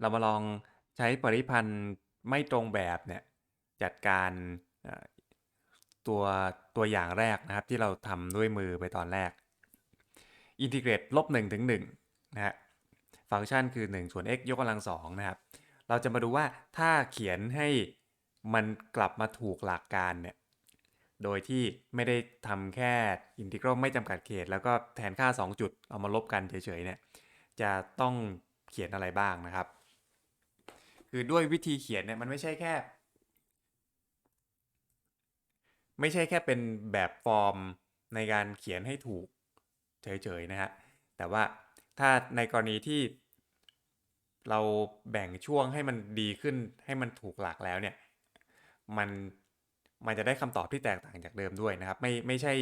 เรามาลองใช้ปริพันธ์ไม่ตรงแบบเนี่ยจัดการตัวตัวอย่างแรกนะครับ ที่เราทำด้วยมือไปตอนแรก อินทิเกรตลบ1ถึง1นะฮะฟังก์ชันคือ 1 ส่วน x ยกกำลัง2นะครับ เราจะมาดูว่าถ้าเขียนให้มันกลับมาถูกหลักการเนี่ย โดยที่ไม่ได้ทำแค่อินทิกรัลไม่จำกัดเขต แล้วก็แทนค่า 2 จุดเอามาลบกันเฉยๆเนี่ย จะต้องเขียนอะไรบ้างนะครับ คือด้วยวิธีเขียนเนี่ยมันไม่ใช่แค่ ไม่ใช่แค่เป็นแบบฟอร์มในการเขียนให้ถูกเฉยๆนะฮะแต่ว่าถ้าในกรณีที่เราแบ่งช่วงให้มันดีขึ้นให้มันถูกหลักแล้วเนี่ยมันมันจะได้คำตอบที่แตกต่างจากเดิมด้วยนะครับ ไม่ไม่ใช่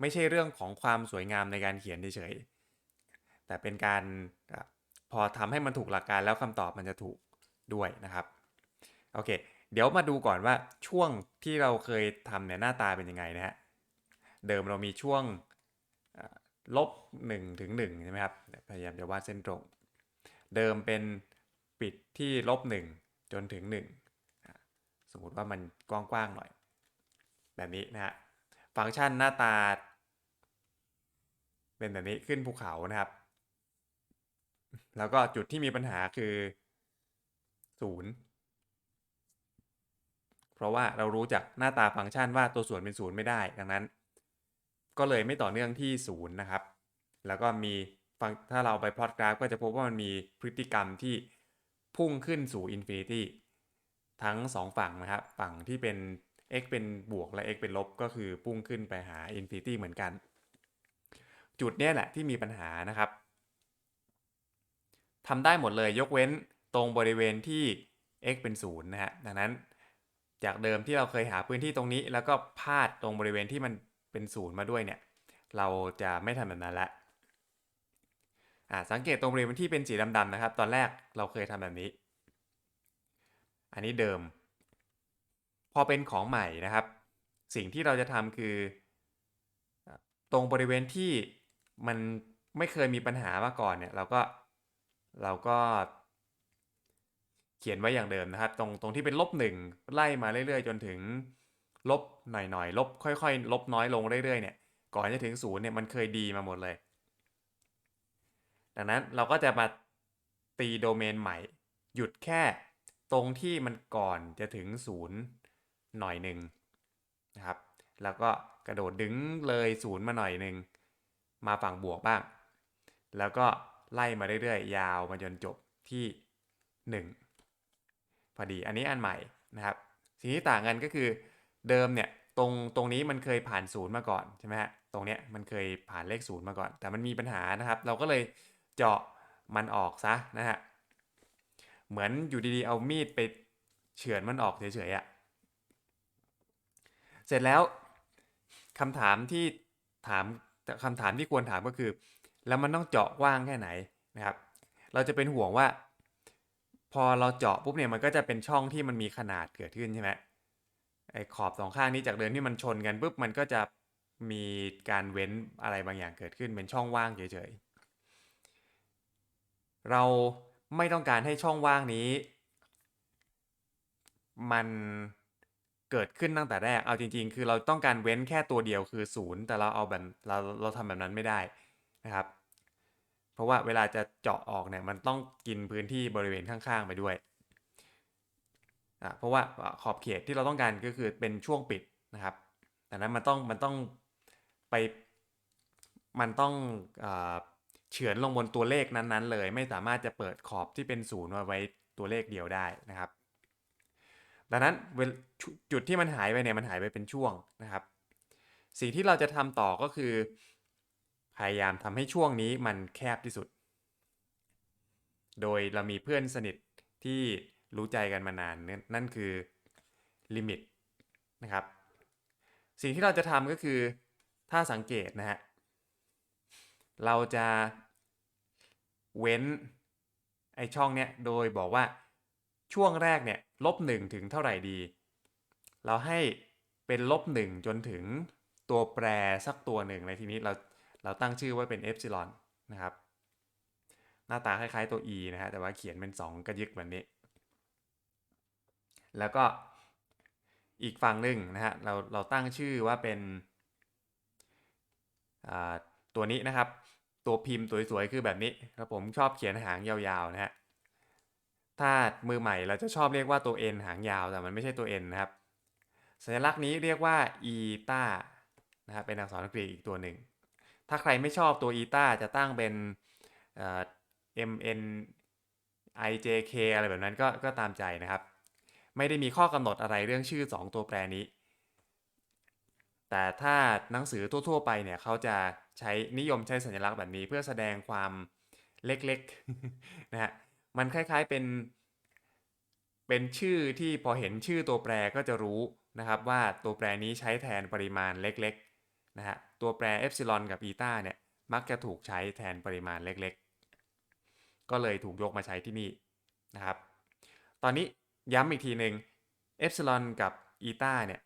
ไม่ใช่เรื่องของความสวยงามในการเขียนเฉยๆแต่เป็นการพอทำให้มันถูกหลักการแล้วคำตอบมันจะถูก ด้วยนะครับโอเค เดี๋ยวมาดูก่อนว่าช่วงที่เราเคยทำเนี่ยหน้าตาเป็นยังไงนะฮะเดิมเรามีช่วงลบ1ถึง1ใช่ไหมครับพยายามจะวาดเส้นตรง เดิมเป็นปิดที่ลบ1จนถึง1อะสมมุติว่ามันกว้างๆหน่อย แบบนี้นะฮะฟังก์ชันหน้าตา เป็นแบบนี้ขึ้นภูเขานะครับ แล้วก็จุดที่มีปัญหาคือ ศูนย์เพราะว่าเรารู้จากหน้าตาฟังก์ชันว่าตัวส่วนเป็นศูนย์ไม่ได้ ดังนั้น ก็เลยไม่ต่อเนื่องที่ศูนย์นะครับ แล้วก็มีฟังถ้าเราไปพลอตกราฟก็จะพบว่ามันมีพฤติกรรมที่พุ่งขึ้นสู่อินฟินิตี้ทั้งสองฝั่งนะครับ ฝั่งที่เป็น x เป็นบวกและ x เป็นลบก็คือพุ่งขึ้นไปหาอินฟินิตี้เหมือนกัน จุดเนี้ยแหละที่มีปัญหานะครับทำได้หมดเลยยกเว้น ตรงบริเวณที่ x เป็นศูนย์นะฮะดังนั้นจากเดิมที่เราเคยหาพื้นที่ตรงนี้ แล้วก็พาดตรงบริเวณที่มันเป็นศูนย์มาด้วยเนี่ยเราจะไม่ทำแบบนั้นละอ่าสังเกตตรงบริเวณที่เป็นสีดำๆนะครับ ตอนแรกเราเคยทำแบบนี้ อันนี้เดิม พอเป็นของใหม่นะครับ สิ่งที่เราจะทำคือ ตรงบริเวณที่มันไม่เคยมีปัญหามาก่อนเนี่ยเราก็เราก็ เขียนไว้อย่างเดิมนะครับ ตรงตรงที่เป็นลบหนึ่งไล่มาเรื่อยๆ จนถึงลบหน่อยๆลบค่อยๆ ลบน้อยลงเรื่อยๆเนี่ยก่อนจะถึงศูนย์เนี่ยมันเคยดีมาหมดเลย ดังนั้นเราก็จะมาตีโดเมนใหม่ หยุดแค่ตรงที่มันก่อนจะถึงศูนย์หน่อยหนึ่งนะครับ แล้วก็กระโดดดึงเลยศูนย์มาหน่อยหนึ่งมาฝั่งบวกบ้าง แล้วก็ไล่มาเรื่อยๆ ยาวมาจนจบที่ 1 พอดีอันนี้อันใหม่นะครับสิ่งที่ต่างกันก็คือเดิมเนี่ยตรงตรงนี้มันเคยผ่านศูนย์มาก่อนใช่ไหมฮะตรงเนี้ยมันเคยผ่านเลขศูนย์มาก่อน แต่มันมีปัญหานะครับ เราก็เลยเจาะมันออกซะนะฮะเหมือนอยู่ดีๆเอามีดไปเฉือนมันออกเฉยๆอะ่ะเสร็จแล้วคำถามที่ถามคำถามที่ควรถามก็คือ แล้วมันต้องเจาะกว้างแค่ไหนนะครับ เราจะเป็นห่วงว่า พอเราเจาะปุ๊บเนี่ยมันก็จะเป็นช่องที่มันมีขนาดเกิดขึ้นใช่ไหมไอ้ขอบสองข้างนี้จากเดิมที่มันชนกันปุ๊บมันก็จะมีการเว้นอะไรบางอย่างเกิดขึ้นเป็นช่องว่างเฉยๆ เราไม่ต้องการให้ช่องว่างนี้ มันเกิดขึ้นตั้งแต่แรก เอาจริง ๆ คือเราต้องการเว้นแค่ตัวเดียวคือศูนย์แต่เราเอาแบบเราเราทำแบบนั้นไม่ได้นะครับ ราะว่าเวลาจะเจาะออกเนี่ยมันต้องกินพื้นที่บริเวณข้างๆไปด้วยอะเพราะว่าขอบเขตที่เราต้องการก็คือเป็นช่วงปิดนะครับดังนั้นมันต้องมันต้องไปมันต้องเฉือนลงบนตัวเลขนั้นๆ เลย ไม่สามารถจะเปิดขอบที่เป็นศูนย์มาไว้ตัวเลขเดียวได้นะครับ ดังนั้นจุดที่มันหายไปเนี่ยมันหายไปเป็นช่วงนะครับ สิ่งที่เราจะทำต่อก็คือ พยายามทำให้ช่วงนี้มันแคบที่สุด โดยเรามีเพื่อนสนิทที่รู้ใจกันมานานนั่นนั่นคือลิมิตนะครับ สิ่งที่เราจะทำก็คือถ้าสังเกตนะฮะ เราจะเว้นไอช่องเนี้ยโดยบอกว่าช่วงแรกเนี่ยลบหนึ่งถึงเท่าไหร่ดี เราให้เป็นลบหนึ่งจนถึงตัวแปรสักตัวหนึ่งในทีนี้เรา เราตั้งชื่อว่าเป็นเอฟซิลอนนะครับหน้าตาคล้ายๆตัว e นะฮะแต่ว่าเขียนเป็น 2 กระยึกแบบนี้ แล้วก็อีกฝั่งหนึ่งนะฮะเราเราตั้งชื่อว่าเป็นตัวนี้นะครับ ตัวพิมพ์สวยๆคือแบบนี้ครับผมชอบเขียนหางยาวๆนะฮะถ้ามือใหม่เราจะชอบเรียกว่าตัว n หางยาวแต่มันไม่ใช่ตัว n นะครับ สัญลักษณ์นี้เรียกว่า e ตานะครับเป็นอักษรกรีกอีกตัวหนึ่ง ถ้าใครไม่ชอบตัว e ตาจะตั้งเป็น m n i j k อะไรแบบนั้นก็ก็ตามใจนะครับ ไม่ได้มีข้อกำหนดอะไรเรื่องชื่อ 2 ตัวแปรนี้ แต่ถ้าหนังสือทั่ว ๆ ไปเนี่ยเขาจะใช้นิยมใช้สัญลักษณ์แบบนี้ เพื่อแสดงความเล็กๆนะฮะ มันคล้ายๆเป็น เป็นชื่อที่พอเห็นชื่อตัวแปรก็จะรู้นะครับว่าตัวแปรนี้ใช้แทนปริมาณเล็กๆนะฮะ ตัวแปรเอฟซิลอนกับอีตาเนี่ยมักจะถูกใช้แทนปริมาณเล็กๆ ก็เลยถูกยกมาใช้ที่นี่นะครับ ตอนนี้ย้ำอีกทีหนึ่งเอฟซิลอนกับอีตาเนี่ย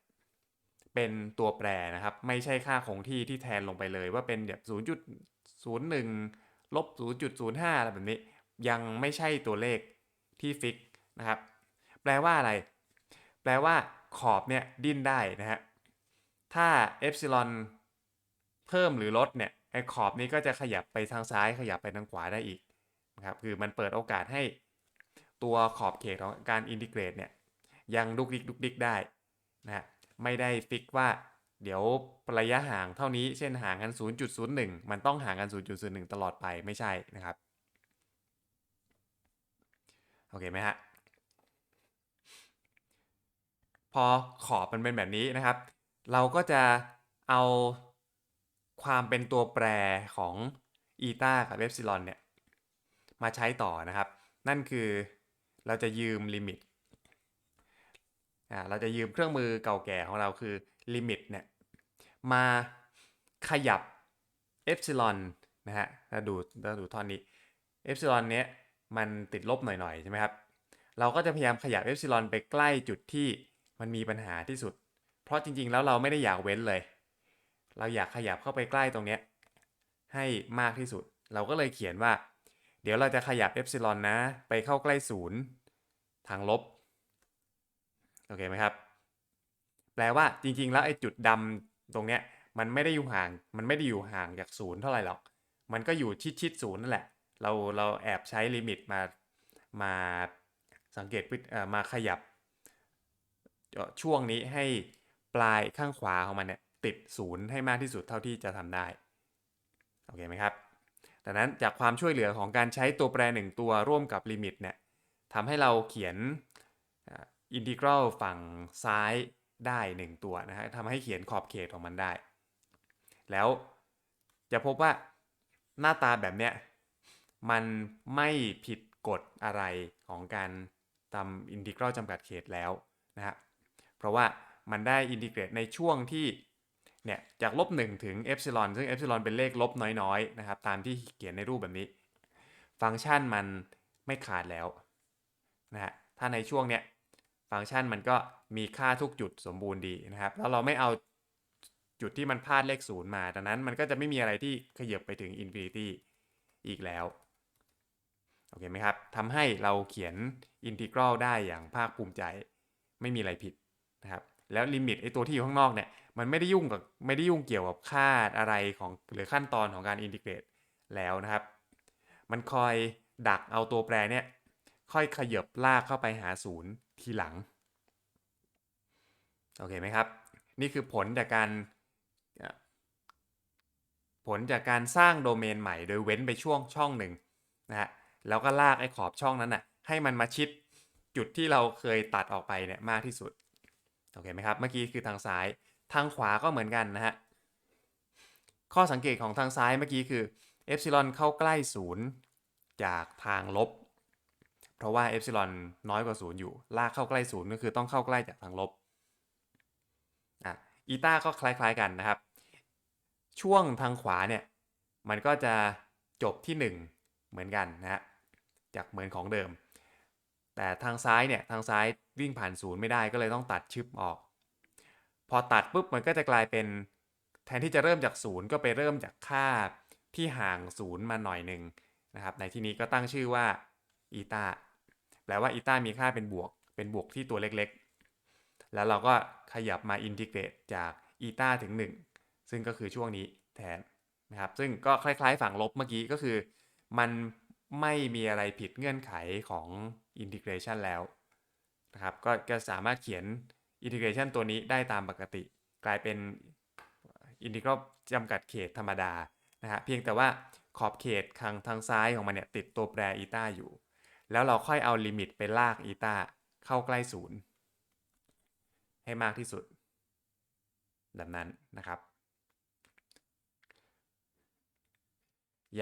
เป็นตัวแปรนะครับ ไม่ใช่ค่าคงที่ที่แทนลงไปเลยว่าเป็นแบบ0.01ลบ0.05อะไรแบบนี้ ยังไม่ใช่ตัวเลขที่ฟิกนะครับ แปลว่าอะไร แปลว่าขอบเนี่ยดิ้นได้นะฮะ ถ้าเอฟซิลอน เพิ่มหรือลดเนี่ยไอ้ขอบนี้ก็จะขยับไปทางซ้ายขยับไปทางขวาได้อีกนะครับคือมันเปิดโอกาสให้ตัวขอบเขตของการอินทิเกรตเนี่ยยังดุกดิกดุกดิกได้นะฮะไม่ได้ฟิกว่าเดี๋ยวระยะห่างเท่านี้เช่นห่างกัน 0.01 มันต้องห่างกัน 0.01 ตลอดไปไม่ใช่นะครับโอเคไหมฮะพอขอบมันเป็นแบบนี้นะครับ เราก็จะเอา ความเป็นตัวแปรของอีตากับเอฟซิลอนเนี่ยมาใช้ต่อนะครับ นั่นคือเราจะยืมลิมิตอ่าเราจะยืมเครื่องมือเก่าแก่ของเราคือลิมิตเนี่ยมาขยับเอฟซิลอนนะฮะเราดูเราดูท่อนนี้เอฟซิลอนเนี้ยมันติดลบหน่อยๆใช่ไหมครับ เราก็จะพยายามขยับเอฟซิลอนไปใกล้จุดที่มันมีปัญหาที่สุด เพราะจริงๆแล้วเราไม่ได้อยากเว้นเลย เราอยากขยับเข้าไปใกล้ตรงเนี้ยให้มากที่สุด เราก็เลยเขียนว่า เดี๋ยวเราจะขยับเอฟซิลอนนะ ไปเข้าใกล้ศูนย์ทางลบ โอเคไหมครับ แปลว่าจริง ๆ แล้วไอ้จุดดำตรงเนี้ยมันไม่ได้อยู่ห่าง มันไม่ได้อยู่ห่างจากศูนย์เท่าไหร่หรอก มันก็อยู่ชิดๆศูนย์นั่นแหละ เราเราแอบใช้ลิมิตมามาสังเกตมาขยับ ช่วงนี้ให้ปลายข้างขวาของมันเนี่ย ติดศูนย์ให้มากที่สุดเท่าที่จะทำได้โอเคไหมครับดังนั้นจากความช่วยเหลือของการใช้ตัวแปรหนึ่งตัวร่วมกับลิมิตเนี่ยทำให้เราเขียนอินทิกรัลฝั่งซ้ายได้ 1 ตัวนะฮะทำให้เขียนขอบเขตของมันได้ แล้วจะพบว่าหน้าตาแบบเนี้ยมันไม่ผิดกฎอะไรของการทำอินทิกรัลจำกัดเขตแล้วนะฮะเพราะว่ามันได้อินทิเกรตในช่วงที่ เนี่ยจากลบ1ถึงเอฟซิลอนซึ่งเอฟซิลอนเป็นเลขลบน้อยๆนะครับตามที่เขียนในรูปแบบนี้ ฟังก์ชันมันไม่ขาดแล้วนะฮะถ้าในช่วงเนี้ยฟังก์ชันมันก็มีค่าทุกจุดสมบูรณ์ดีนะครับ แล้วเราไม่เอาจุดที่มันพลาดเลขศูนย์มา ดังนั้นมันก็จะไม่มีอะไรที่ขยับไปถึงอินฟินิตี้อีกแล้ว โอเคไหมครับทำให้เราเขียนอินทิกรัลได้อย่างภาคภูมิใจ ไม่มีอะไรผิดนะครับ แล้วลิมิตไอตัวที่อยู่ข้างนอกเนี่ยมันไม่ได้ยุ่งกับไม่ได้ยุ่งเกี่ยวกับค่าอะไรของหรือขั้นตอนของการอินทิเกรตแล้วนะครับ มันคอยดักเอาตัวแปรเนี่ยค่อยขยับลากเข้าไปหาศูนย์ทีหลังโอเคไหมครับ นี่คือผลจากการผลจากการสร้างโดเมนใหม่โดยเว้นไปช่วงช่องหนึ่งนะฮะแล้วก็ลากไอ้ขอบช่องนั้นนะ่ะให้มันมาชิดจุดที่เราเคยตัดออกไปเนี่ยมากที่สุด โอเคไหมครับ เมื่อกี้คือทางซ้าย ทางขวาก็เหมือนกันนะฮะ ข้อสังเกตของทางซ้ายเมื่อกี้คือเอฟซิลอนเข้าใกล้ศูนย์จากทางลบ เพราะว่าเอฟซิลอนน้อยกว่าศูนย์อยู่ ลากเข้าใกล้ศูนย์ก็คือต้องเข้าใกล้จากทางลบ อะ อีตาก็คล้ายๆกันนะครับ ช่วงทางขวาเนี่ย มันก็จะจบที่ 1 เหมือนกันนะฮะ จากเหมือนของเดิม แต่ทางซ้ายเนี่ยทางซ้ายวิ่งผ่านศูนย์ไม่ได้ก็เลยต้องตัดชึบออก พอตัดปุ๊บมันก็จะกลายเป็น แทนที่จะเริ่มจากศูนย์ก็ไปเริ่มจากค่าที่ห่างศูนย์มาหน่อยหนึ่งนะครับ ในที่นี้ก็ตั้งชื่อว่าอีตาแปลว่าอีตามีค่าเป็นบวก เป็นบวกที่ตัวเล็กๆ แล้วเราก็ขยับมาอินทิเกรตจากอีตาถึง 1 ซึ่งก็คือช่วงนี้แทนนะครับ ซึ่งก็คล้ายๆ ฝั่งลบเมื่อกี้ก็คือ มัน ไม่มีอะไรผิดเงื่อนไขของอินทิเกรชันแล้วนะครับก็จะสามารถเขียนอินทิเกรชันตัวนี้ได้ตามปกติ กลายเป็นอินทิกรัลจำกัดเขตธรรมดานะฮะเพียงแต่ว่าขอบเขตทางทางซ้ายของมันเนี่ยติดตัวแปรอีตาอยู่ แล้วเราค่อยเอาลิมิตไปลากอีตาเข้าใกล้ศูนย์ให้มากที่สุดแบบนั้นนะครับ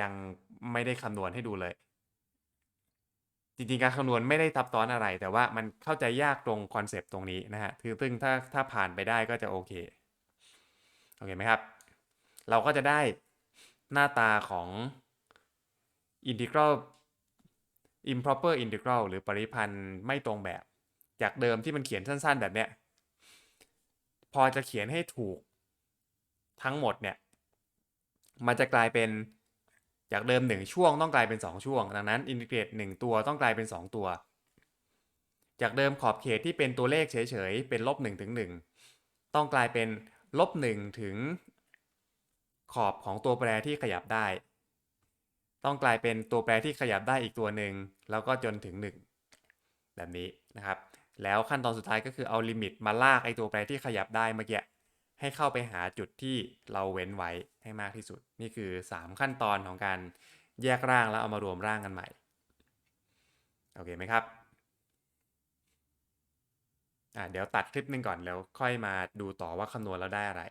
ยังไม่ได้คำนวณให้ดูเลย จริงๆ การคำนวณไม่ได้ซับซ้อนอะไร แต่ว่ามันเข้าใจยากตรงคอนเซปต์ตรงนี้นะฮะคือซึ่งถ้าถ้าผ่านไปได้ก็จะโอเค โอเคไหมครับ เราก็จะได้หน้าตาของ integral improper integral หรือปริพันธ์ไม่ตรงแบบ จากเดิมที่มันเขียนสั้นๆ แบบเนี้ย พอจะเขียนให้ถูกทั้งหมดเนี่ย มันจะกลายเป็น จากเดิม 1 ช่วงต้องกลายเป็น 2 ช่วง ดังนั้นอินทิเกรต1ตัวต้องกลายเป็น 2 ตัว จากเดิมขอบเขตที่เป็นตัวเลขเฉยๆ เป็นลบ1ถึง1ต้องกลายเป็นลบ1ถึงขอบของตัวแปรที่ขยับได้ ต้องกลายเป็นตัวแปรที่ขยับได้อีกตัวหนึ่งแล้วก็จนถึง 1 แบบนี้นะครับ แล้วขั้นตอนสุดท้ายก็คือเอาลิมิตมาลากไอตัวแปรที่ขยับได้เมื่อกี้ ให้เข้าไปหาจุดที่เราเว้นไว้ให้มากที่สุด นี่คือ 3 ขั้นตอนของการแยกร่างแล้วเอามารวมร่างกันใหม่ โอเคไหมครับอ่าเดี๋ยวตัดคลิปหนึ่งก่อนแล้วค่อยมาดูต่อว่าคำนวณแล้วได้อะไร